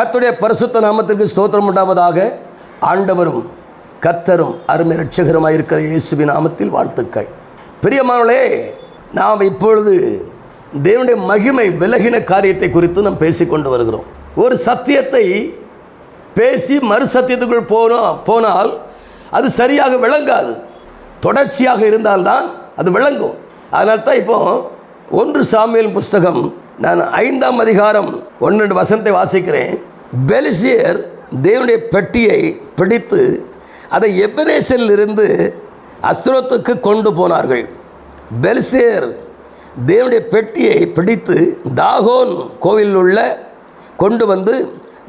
கத்துடைய பரிசுத்த நாமத்திற்கு ஸ்தோத்திரம் உண்டாவதாக ஆண்டவரும் கத்தரும் அருமை ரட்சகருமாய் இருக்கிற இயேசுவின் நாமத்தில் வாழ்த்துக்கள். பிரியமானே நாம் இப்பொழுது தேவனுடைய மகிமை விலகின காரியத்தை குறித்து நாம் பேசிக்கொண்டு வருகிறோம். ஒரு சத்தியத்தை பேசி மறு சத்தியத்துக்குள் போனோம் போனால் அது சரியாக விளங்காது. தொடர்ச்சியாக இருந்தால்தான் அது விளங்கும். அதனால தான் இப்போ ஒன்று சாமியல் புஸ்தகம் நான் ஐந்தாம் அதிகாரம் ஒன்று வசனத்தை வாசிக்கிறேன். பெலிசியர் தேவனுடைய பெட்டியை பிடித்து அதை எபனேசரில் இருந்து அஸ்திரத்துக்கு கொண்டு போனார்கள். பெலிசியர் தேவனுடைய பெட்டியை பிடித்து தாகோன் கோவிலில் உள்ள கொண்டு வந்து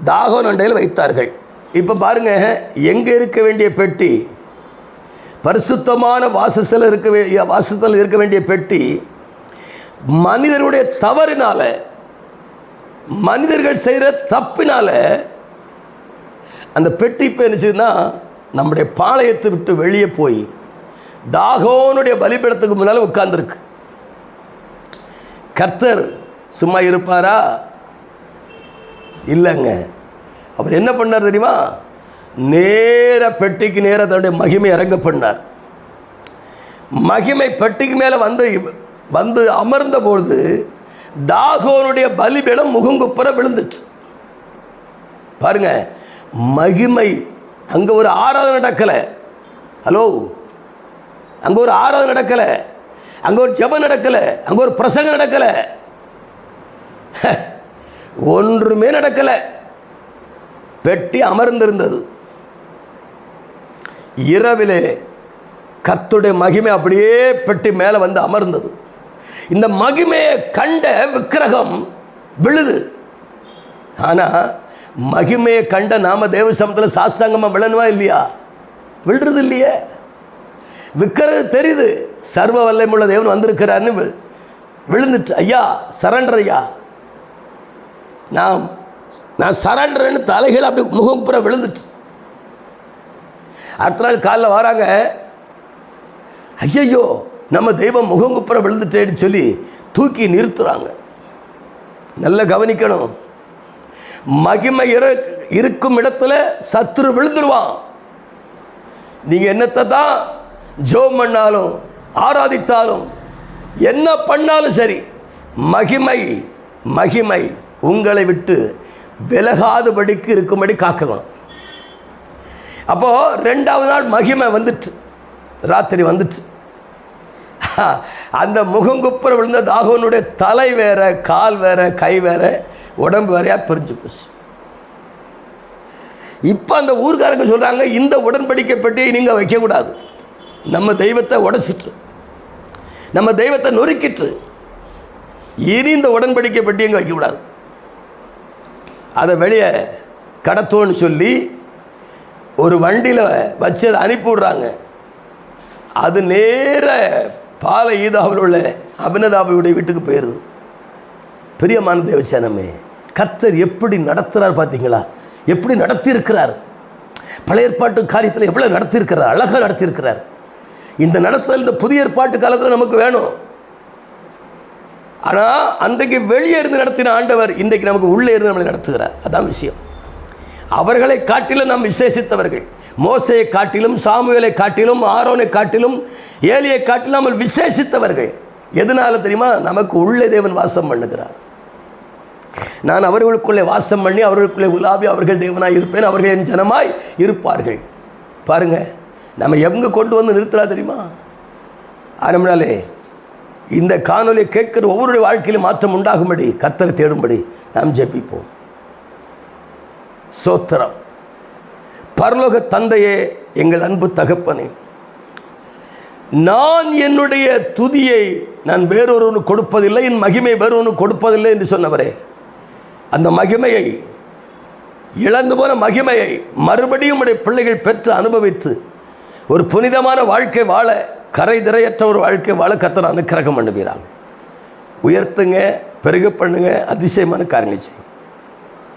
தாகோன் அண்டையில் வைத்தார்கள். இப்போ பாருங்க எங்கே இருக்க வேண்டிய பெட்டி? பரிசுத்தமான வாசத்தில் இருக்க வேண்டிய வாசத்தில் இருக்க வேண்டிய பெட்டி மனிதனுடைய தவறினால மனிதர்கள் செய்கிற தப்பினால அந்த பெட்டி இப்போ என்னச்சுன்னா நம்முடைய பாளையத்தை விட்டு வெளியே போய் தாகோனுடைய பலிபீடத்துக்கு முன்னால் உட்கார்ந்துருக்கு. கர்த்தர் சும்மா இருப்பாரா? இல்லைங்க. அவர் என்ன பண்ணார் தெரியுமா? நேர பெட்டிக்கு நேர தன்னுடைய மகிமை இறங்க பண்ணார். மகிமை பெட்டிக்கு மேலே வந்து வந்து அமர்ந்த பொழுது தாகோனுடைய பலிபீடம் முகங்குப்புற விழுந்துச்சு. பாருங்க மகிமை. அங்கே ஒரு ஆராதனை நடக்கலை. ஹலோ? அங்கே ஒரு ஆராதனை நடக்கலை. அங்கே ஒரு ஜெபம் நடக்கலை. அங்கே ஒரு பிரசங்கம் நடக்கலை. ஒன்றுமே நடக்கலை. பெட்டி அமர்ந்திருந்தது. இரவிலே கத்துடைய மகிமை அப்படியே பெட்டி மேலே வந்து அமர்ந்தது. இந்த மகிமையை கண்ட விக்கிரகம் விழுது. ஆனால் மகிமையை கண்ட நாம தேவ சமத்தில் சாஸ்தாங்கமாக விழணுமா இல்லையா? விழுறது இல்லையே விக்கிரகம் தெரியுது சர்வ வல்லமுள்ள தேவன் வந்திருக்கிறாருன்னு விழுந்துட்டு ஐயா சரண்டர் ஐயா. நான் நான் சரண்டர்னு தலைகள் அப்படி முகப்புற விழுந்துட்டு. அடுத்த நாள் காலைல வராங்க ஐயையோ நம்ம தெய்வம் முகங்குப்புற விழுந்துட்டேன்னு சொல்லி தூக்கி நிறுத்துறாங்க. நல்லா கவனிக்கணும். மகிமை இரு- இருக்கும் இடத்துல சத்துரு விழுந்துருவான். நீங்க என்னத்தை தான் ஜோம் பண்ணாலும் ஆராதித்தாலும் என்ன பண்ணாலும் சரி மகிமை மகிமை உங்களை விட்டு விலகாதபடிக்கு இருக்கும்படி காக்கணும். அப்போ ரெண்டாவது நாள் மகிமை வந்துட்டு ராத்திரி வந்துட்டு. அந்த முகங்குப்புற விழுந்த தாகவனுடைய தலை வேற கால் வேற கை வேற உடம்பு வேறையா பிரிஞ்சு போச்சு. இப்போ அந்த ஊர்காரங்க சொல்றாங்க இந்த உடன்படிக்கை பெட்டியை நீங்க வைக்கக்கூடாது. நம்ம தெய்வத்தை உடைச்சிட்டு நம்ம தெய்வத்தை நொறுக்கிட்டு இனி இந்த உடன்படிக்கை பெட்டி எங்க வைக்கக்கூடாது. அதை வெளியே கடத்தோன்னு சொல்லி ஒரு வண்டியில் வச்சு அதை அனுப்பி விடுறாங்க. அது நேர பால ஈதாவில் உள்ள அபினதாபியுடைய வீட்டுக்கு போயிடுது. பிரியமான தேவச்சனமே கர்த்தர் எப்படி நடத்துறார் பார்த்தீங்களா? எப்படி நடத்தியிருக்கிறார்? பழைய ஏற்பாட்டு காரியத்தில் எவ்வளோ நடத்தியிருக்கிறார்? அழகாக நடத்தியிருக்கிறார். இந்த நடத்துதல் இந்த புதிய ஏற்பாட்டு காலத்தில் நமக்கு வேணும். ஆனால் அன்றைக்கு வெளியே இருந்து நடத்தின ஆண்டவர் இன்றைக்கு நமக்கு உள்ளே இருந்து நம்மளை நடத்துகிறார். அதான் விஷயம். அவர்களை காட்டிலும் நாம் விசேஷித்தவர்கள். மோசையை காட்டிலும் சாமுவேலை காட்டிலும் ஆரோனை காட்டிலும் ஏழையை காட்டிலும் விசேஷித்தவர்கள். எதனால தெரியுமா? நமக்கு உள்ளே தேவன் வாசம் பண்ணுகிறார். நான் அவர்களுக்குள்ளே வாசம் பண்ணி அவர்களுக்குள்ளே உலாவி அவர்கள் தேவனாய் இருப்பேன் அவர்கள் என் ஜனமாய் இருப்பார்கள். பாருங்க நம்ம எங்க கொண்டு வந்து நிறுத்துறா தெரியுமா? ஆரம்பினாலே இந்த காணொலியை கேட்கிற ஒவ்வொருடைய வாழ்க்கையிலும் மாற்றம் உண்டாகும்படி கத்தரை தேடும்படி நாம் ஜெபிப்போம். சோத்திரம். பரலோக தந்தையே எங்கள் அன்பு தகப்பனே நான் என்னுடைய துதியை நான் வேறொருவனுக்கு கொடுப்பதில்லை என் மகிமை வேறொருவனுக்கு கொடுப்பதில்லை என்று சொன்னவரே. அந்த மகிமையை இழந்து போன மகிமையை மறுபடியும் உடைய பிள்ளைகள் பெற்று அனுபவித்து ஒரு புனிதமான வாழ்க்கை வாழ கரை திரையற்ற ஒரு வாழ்க்கை வாழ கத்தர் அனுக்கிரகம் பண்ணுவீராங்க உயர்த்துங்க பெருக பண்ணுங்க அதிசயமான காரியங்களை செய்யும்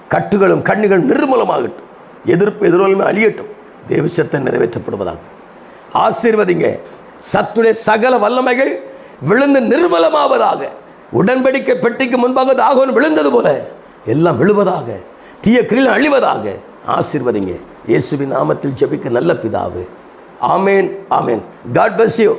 கட்டுகளும் கண்ணுகள் நிர்மூலமாகட்டும். எதிர்ப்பு எதிர்வலுமே அழியட்டும். தேவசத்தை நிறைவேற்றப்படுவதாக. ஆசீர்வதிங்க. சத்துடைய சகல வல்லமைகள் விழுந்து நிர்மலமாவதாக. உடன்படிக்கை பெட்டிக்கு முன்பாக தாகோன் விழுந்தது போல எல்லாம் விழுவதாக தீய கிரியில் அழிவதாக. ஆசீர்வதிங்க. இயேசுவின் நாமத்தில் ஜபிக்க நல்ல பிதாவு. ஆமேன் ஆமேன். God bless you